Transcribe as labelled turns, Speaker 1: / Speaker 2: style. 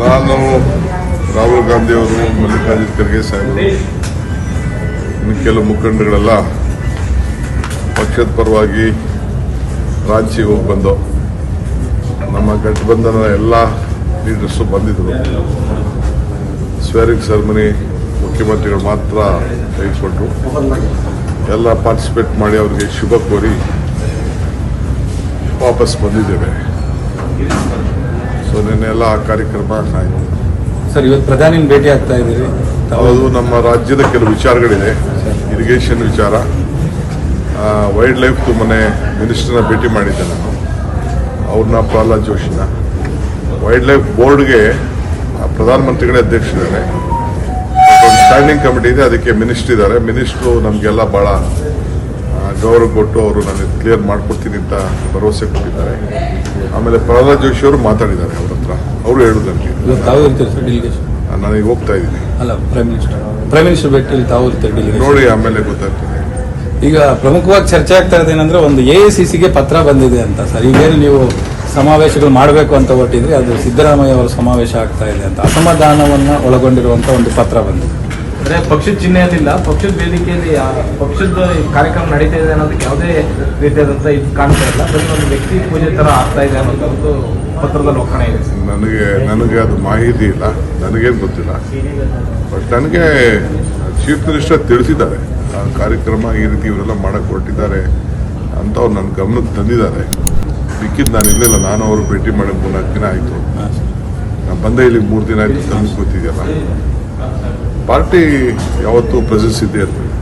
Speaker 1: ನಾನು ರಾಹುಲ್ ಗಾಂಧಿಯವರು ಮಲ್ಲಿಕಾರ್ಜುನ ಖರ್ಗೆ ಸಾಹೇಬರು. ಇನ್ನು ಕೆಲವು ಮುಖಂಡಗಳೆಲ್ಲ ಪಕ್ಷದ ಪರವಾಗಿ ರಾಂಚಿಗೆ ಹೋಗಿ ಬಂದು ನಮ್ಮ ಗಠಬಂಧನ ಎಲ್ಲ ಲೀಡರ್ಸು ಬಂದಿದ್ದರು ಸ್ವೇರಿಂಗ್ ಸೆರೆಮನಿ ಮುಖ್ಯಮಂತ್ರಿಗಳು ಮಾತ್ರ ತೆಗೆದುಕೊಂಡ್ರು. ಎಲ್ಲ ಪಾರ್ಟಿಸಿಪೇಟ್ ಮಾಡಿ ಅವರಿಗೆ ಶುಭ ಕೋರಿ ವಾಪಸ್ ಬಂದಿದ್ದೇವೆ. ಸೊ ನಿನ್ನೆಲ್ಲ ಆ ಕಾರ್ಯಕ್ರಮ ಆಯಿತು
Speaker 2: ಸರ್ ಇವತ್ತು ಪ್ರಧಾನಿ ಭೇಟಿ ಆಗ್ತಾ ಇದ್ದೀರಿ.
Speaker 1: ಹೌದು ನಮ್ಮ ರಾಜ್ಯದ ಕೆಲವು ವಿಚಾರಗಳಿದೆ ಇರಿಗೇಷನ್ ವಿಚಾರ. ವೈಲ್ಡ್ ಲೈಫ್ ತುಂಬಾ ಮಿನಿಸ್ಟರ್ನ ಭೇಟಿ ಮಾಡಿದ್ದೆ ನಾನು. ಅವ್ರನ್ನ ಪ್ರಹ್ಲಾದ್ ಜೋಶಿನ. ವೈಲ್ಡ್ ಲೈಫ್ ಬೋರ್ಡ್ಗೆ ಪ್ರಧಾನಮಂತ್ರಿಗಳೇ ಅಧ್ಯಕ್ಷರಿದ್ದಾರೆ. ಒಂದು ಸ್ಟ್ಯಾಂಡಿಂಗ್ ಕಮಿಟಿ ಇದೆ ಅದಕ್ಕೆ ಮಿನಿಸ್ಟರ್ ಇದ್ದಾರೆ. ಮಿನಿಸ್ಟ್ರು ನಮಗೆಲ್ಲ ಭಾಳ ಗೌರವ ಕೊಟ್ಟು ಅವರು ನನಗೆ ಕ್ಲಿಯರ್ ಮಾಡ್ಕೊಡ್ತೀನಿ ಅಂತ ಭರವಸೆ ಕೊಟ್ಟಿದ್ದಾರೆ. ಆಮೇಲೆ ಪ್ರಹ್ಲಾದ್ ಜೋಶಿ ಅವರು ಮಾತಾಡಿದ್ದಾರೆ ಅವ್ರ ಹತ್ರ. ಅವರು ಹೇಳುದು ನನಗೆ ಹೋಗ್ತಾ ಇದ್ದೀನಿ.
Speaker 2: ಅಲ್ಲ ಪ್ರೈಮ್ ಮಿನಿಸ್ಟರ್ ಪ್ರೈಮ್ ಮಿನಿಸ್ಟರ್ ಭೇಟಿಯಲ್ಲಿ ತಾವು ಇರ್ತೀರಿ
Speaker 1: ನೋಡಿ ಆಮೇಲೆ ಗೊತ್ತಾಗ್ತದೆ.
Speaker 2: ಈಗ ಪ್ರಮುಖವಾಗಿ ಚರ್ಚೆ ಆಗ್ತಾ ಇದೆ ಏನಂದ್ರೆ ಒಂದು ಎ ಸಿಗೆ ಪತ್ರ ಬಂದಿದೆ ಅಂತ ಸರ್. ಈಗೇನು ನೀವು ಸಮಾವೇಶಗಳು ಮಾಡಬೇಕು ಅಂತ ಹೊರಟಿದ್ರೆ ಅದು ಸಿದ್ದರಾಮಯ್ಯ ಅವರ ಸಮಾವೇಶ ಆಗ್ತಾ ಇದೆ ಅಂತ. ಅಸಮಾಧಾನವನ್ನು ಒಳಗೊಂಡಿರುವಂತ ಒಂದು ಪತ್ರ ಬಂದಿದೆ.
Speaker 3: ಅಂದ್ರೆ ಪಕ್ಷದ ಚಿಹ್ನೆಯಲ್ಲಿಲ್ಲ ಪಕ್ಷದ ವೇದಿಕೆಯಲ್ಲಿ ಪಕ್ಷದ ಕಾರ್ಯಕ್ರಮ ನಡೀತಾ ಇದೆ ಅನ್ನೋದಕ್ಕೆ ಯಾವುದೇ ರೀತಿಯಾದಂತ ಇದು ಕಾಣ್ತಾ ಇಲ್ಲ. ಬರೀ ಒಂದು ವ್ಯಕ್ತಿ ಪೂಜೆ ತರ ಆಗ್ತಾ ಇದೆ ಅನ್ನೋದು ಪತ್ರದಲ್ಲಿ ಒಕ್ಕಣೆ ಇದೆ.
Speaker 1: ನನಗೆ ನನಗೆ ಅದು ಮಾಹಿತಿ ಇಲ್ಲ. ನನಗೇನು ಗೊತ್ತಿಲ್ಲ. ಬಟ್ ನನಗೆ ಚೀಫ್ ಮಿನಿಸ್ಟರ್ ತಿಳಿಸಿದ್ದಾರೆ ಕಾರ್ಯಕ್ರಮ ಈ ರೀತಿ ಇವರೆಲ್ಲ ಮಾಡಕ್ಕೆ ಹೊರಟಿದ್ದಾರೆ ಅಂತ ಅವ್ರು ನನ್ನ ಗಮನಕ್ಕೆ ತಂದಿದ್ದಾರೆ. ಮಿಕ್ಕಿದ್ದು ನಾನು ಇರಲಿಲ್ಲ, ನಾನು ಅವರು ಭೇಟಿ ಮಾಡೋಕ್ಕೆ ಮೂರ್ನಾಲ್ಕು ದಿನ ಆಯಿತು. ನಾನು ಬಂದೆ ಇಲ್ಲಿ ಮೂರು ದಿನ ಆಯಿತು ತಂದು ಪಾರ್ಟಿ ಯಾವತ್ತೂ ಪ್ರೆಸೆನ್ಸ್ ಇದೆ ಇರ್ತದೆ